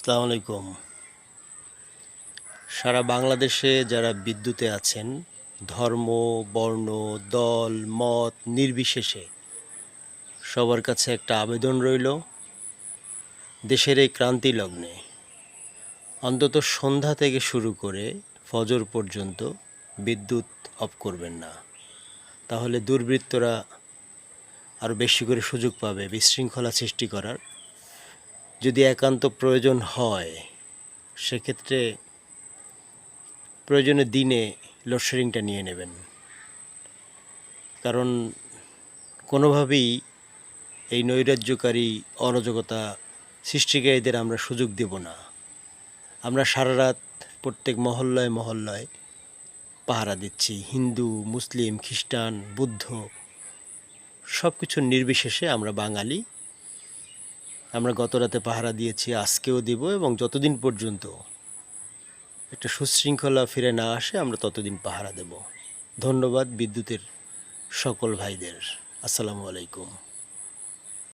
আসসালামু আলাইকুম। সারা বাংলাদেশে যারা বিদ্যুতে আছেন, ধর্ম, বর্ণ, দল, মত নির্বিশেষে সবার কাছে একটা আবেদন রইল, দেশের এই ক্রান্তি লগ্নে। অন্তত সন্ধ্যা থেকে শুরু করে ফজর পর্যন্ত বিদ্যুৎ অফ করবেন না। তাহলে দুর্বৃত্তরা আরও বেশি করে সুযোগ পাবে বিশৃঙ্খলা সৃষ্টি করার। যদি একান্ত প্রয়োজন হয়, সেক্ষেত্রে প্রয়োজনে দিনে লোডশেডিংটা নিয়ে নেবেন। কারণ কোনোভাবেই এই নৈরাজ্যকারী অরাজকতা সৃষ্টিকারীদের আমরা সুযোগ দেব না। আমরা সারা রাত প্রত্যেক মহল্লায় মহল্লায় পাহারা দিচ্ছি। হিন্দু, মুসলিম, খ্রিস্টান, বুদ্ধ সব কিছুর নির্বিশেষে আমরা বাঙালি। আমরা গত রাতে পাহারা দিয়েছি, আজকেও দিব এবং যতদিন পর্যন্ত একটা সুশৃঙ্খলা ফিরে না আসে, আমরা ততদিন পাহারা দেব। ধন্যবাদ বিদ্যুতের সকল ভাইদের। আসসালামু আলাইকুম।